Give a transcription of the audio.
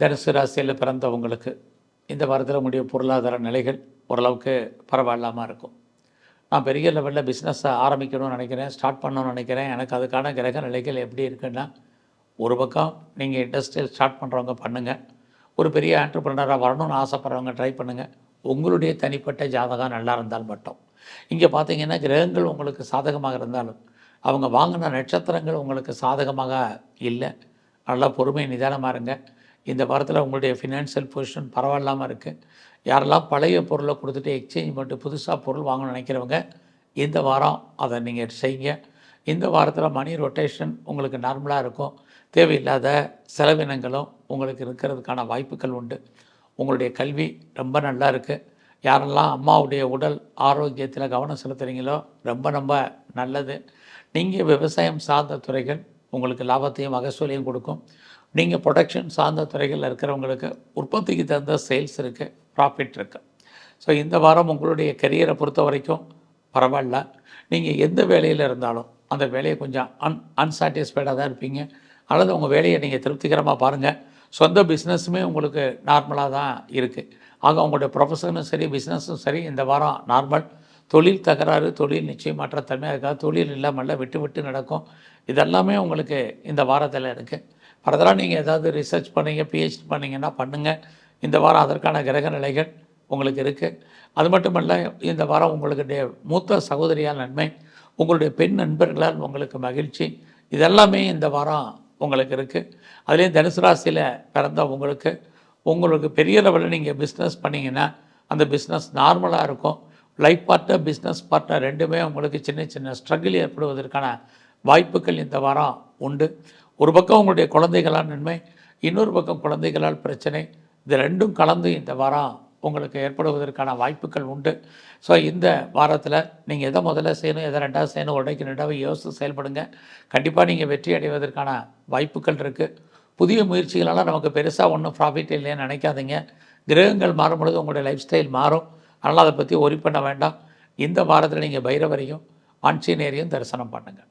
தனுசு ராசியில் பிறந்தவங்களுக்கு இந்த வாரத்தில் உங்களுடைய பொருளாதார நிலைகள் ஓரளவுக்கு பரவாயில்லாமல் இருக்கும். நான் பெரிய லெவலில் பிஸ்னஸை ஆரம்பிக்கணும்னு நினைக்கிறேன் ஸ்டார்ட் பண்ணணும்னு நினைக்கிறேன். எனக்கு அதுக்கான கிரக நிலைகள் எப்படி இருக்குன்னா ஒரு பக்கம் நீங்கள் இண்டஸ்ட்ரியல் ஸ்டார்ட் பண்ணுறவங்க பண்ணுங்கள் ஒரு பெரிய ஆண்டர்பிரினராக வரணும்னு ஆசைப்பட்றவங்க ட்ரை பண்ணுங்கள் உங்களுடைய தனிப்பட்ட ஜாதகம் நல்லா இருந்தால் மட்டும். இங்கே பார்த்தீங்கன்னா கிரகங்கள் உங்களுக்கு சாதகமாக இருந்தாலும் அவங்க வாங்கின நட்சத்திரங்கள் உங்களுக்கு சாதகமாக இல்லை. நல்லா பொறுமை நிதானமாக இருங்க. இந்த வாரத்தில் உங்களுடைய ஃபினான்ஷியல் பொசிஷன் பரவாயில்லாமல் இருக்குது யாரெல்லாம் பழைய பொருளை கொடுத்துட்டு எக்ஸ்சேஞ்ச் பண்ணிட்டு புதுசாக பொருள் வாங்கணும்னு நினைக்கிறவங்க இந்த வாரம் அதை நீங்கள் செய்யுங்க. இந்த வாரத்தில் மணி ரொட்டேஷன் உங்களுக்கு நார்மலாக இருக்கும். தேவையில்லாத செலவினங்களும் உங்களுக்கு இருக்கிறதுக்கான வாய்ப்புகள் உண்டு. உங்களுடைய கல்வி ரொம்ப நல்லா இருக்குது யாரெல்லாம் அம்மாவுடைய உடல் ஆரோக்கியத்தில் கவனம் செலுத்துகிறீங்களோ ரொம்ப ரொம்ப நல்லது. நீங்கள் விவசாயம் சார்ந்த துறைகள் உங்களுக்கு லாபத்தையும் மகசூலையும் கொடுக்கும். நீங்கள் ப்ரொடக்ஷன் சார்ந்த துறைகளில் இருக்கிறவங்களுக்கு உற்பத்திக்கு தகுந்த சேல்ஸ் இருக்குது ப்ராஃபிட் இருக்குது ஸோ இந்த வாரம் உங்களுடைய கரியரை பொறுத்த வரைக்கும் பரவாயில்ல. நீங்கள் எந்த வேலையில் இருந்தாலும் அந்த வேலையை கொஞ்சம் அன் அன்சாட்டிஸ்ஃபைடாக தான் இருப்பீங்க. அல்லது உங்கள் வேலையை நீங்கள் திருப்திகரமாக பாருங்கள் சொந்த பிஸ்னஸுமே உங்களுக்கு நார்மலாக தான் இருக்குது ஆக உங்களுடைய ப்ரொஃபஷனும் சரி பிஸ்னஸும் சரி இந்த வாரம் நார்மல் தொழில் தகராறு தொழில் நிச்சயமற்ற தன்மை அதுக்காக தொழில் இல்லாமல் விட்டு விட்டு நடக்கும். இதெல்லாமே உங்களுக்கு இந்த வாரத்தில் இருக்குது ஃபர்தராக நீங்கள் ஏதாவது ரிசர்ச் பண்ணீங்க பிஹெச்டி பண்ணீங்கன்னா பண்ணுங்கள் இந்த வாரம் அதற்கான கிரக நிலைகள் உங்களுக்கு இருக்குது அது மட்டுமல்ல இந்த வாரம் உங்களுடைய மூத்த சகோதரியால் நன்மை உங்களுடைய பெண் நண்பர்களால் உங்களுக்கு மகிழ்ச்சி. இதெல்லாமே இந்த வாரம் உங்களுக்கு இருக்குது அதுலேயும் தனுசு ராசியில் பிறந்த உங்களுக்கு உங்களுக்கு பெரிய லெவலில் நீங்கள் பிஸ்னஸ் பண்ணிங்கன்னா அந்த பிஸ்னஸ் நார்மலாக இருக்கும். லைஃப் பார்ட்னர் பிஸ்னஸ் பார்ட்னர் ரெண்டுமே உங்களுக்கு சின்ன சின்ன ஸ்ட்ரகிள் ஏற்படுவதற்கான வாய்ப்புகள் இந்த வாரம் உண்டு. ஒரு பக்கம் உங்களுடைய குழந்தைகளால் நன்மை இன்னொரு பக்கம் குழந்தைகளால் பிரச்சனை. இது ரெண்டும் கலந்து இந்த வாரம் உங்களுக்கு ஏற்படுவதற்கான வாய்ப்புகள் உண்டு. ஸோ இந்த வாரத்தில் நீங்கள் எதை முதல்ல செய்யணும் எதை ரெண்டாவது செய்யணும் உடைக்கு ரெண்டாவது யோசித்து செயல்படுங்க. கண்டிப்பாக நீங்கள் வெற்றி அடைவதற்கான வாய்ப்புகள் இருக்குது புதிய முயற்சிகளால் நமக்கு பெருசாக ஒன்றும் ப்ராஃபிட் இல்லைன்னு நினைக்காதீங்க. கிரகங்கள் மாறும் பொழுது உங்களுடைய லைஃப் ஸ்டைல் மாறும். அதனால் அதை பற்றி ஒரி பண்ண வேண்டாம். இந்த வாரத்தில் நீங்கள் பைரவரையும் ஆஞ்சநேயரையும் தரிசனம் பண்ணுங்கள்.